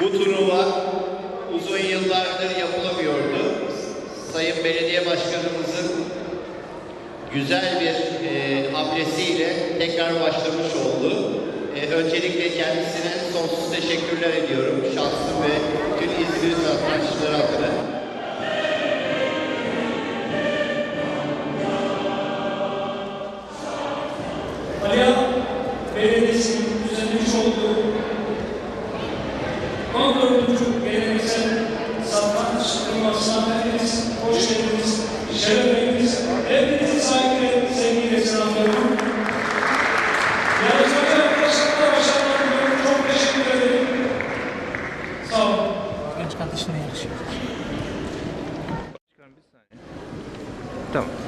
Bu turnuva uzun yıllardır yapılamıyordu. Sayın Belediye Başkanımızın güzel bir e, hamlesiyle tekrar başlamış oldu. E, öncelikle kendisine sonsuz teşekkürler ediyorum. Şanslı ve bütün İzmir satranççıları adına. genç kardeşine yakışıyor. Tamam.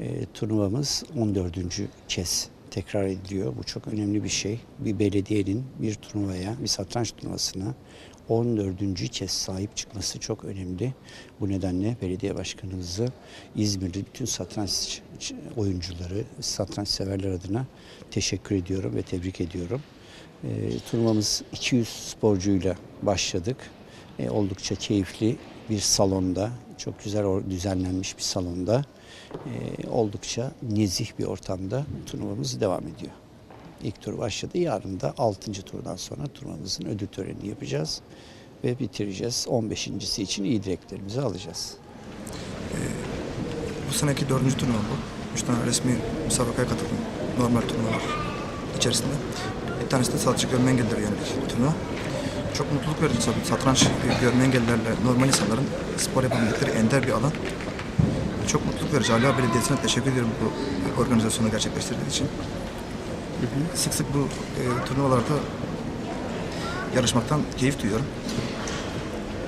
E, turnuvamız 14. kez tekrar ediliyor. Bu çok önemli bir şey. Bir belediyenin bir turnuvaya, bir satranç turnuvasına 14. kez sahip çıkması çok önemli. Bu nedenle belediye başkanımızı İzmir'de bütün satranç oyuncuları, satranç severler adına teşekkür ediyorum ve tebrik ediyorum. E, turnuvamız 200 sporcuyla başladık. E, oldukça keyifli bir salonda, çok güzel düzenlenmiş bir salonda, e, oldukça nezih bir ortamda turnuvamız devam ediyor. İlk tur başladı. Yarın da 6. turdan sonra turnuvamızın ödül törenini yapacağız ve bitireceğiz. 15.si için iyi dileklerimizi alacağız. Bu seneki dördüncü turnuva bu. Üç tane resmi müsabakaya katıldım. Normal turnuvalar içerisinde. Bir tanesi de sadece görme bir turnuva. Çok mutluluk verici tabii. Satranç görme engellilerle normal insanların spor yapabildikleri ender bir alan. Çok mutluluk verici. Ali Belediyesi'ne teşekkür ediyorum bu organizasyonu gerçekleştirdiği için. Sık sık bu e, turnuvalarda yarışmaktan keyif duyuyorum.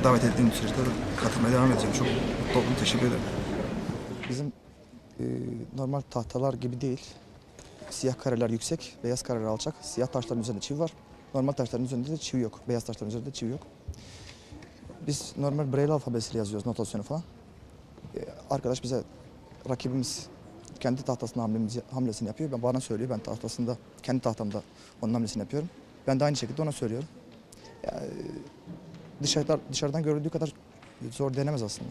Davet ettiğim sürece de katılmaya devam edeceğim. Çok mutlu oldum. Teşekkür ederim. Bizim e, normal tahtalar gibi değil. Siyah kareler yüksek, beyaz kareler alçak. Siyah taşların üzerinde çivi var. Normal taşların üzerinde de çivi yok. Beyaz taşların üzerinde de çivi yok. Biz normal Braille alfabesiyle yazıyoruz notasyonu falan. E, arkadaş bize rakibimiz kendi tahtasında hamlemizi, hamlesini yapıyor. Ben bana söylüyor. Ben tahtasında, kendi tahtamda onun hamlesini yapıyorum. Ben de aynı şekilde ona söylüyorum. Ya, e, dışarıdan, dışarıdan görüldüğü kadar zor denemez aslında.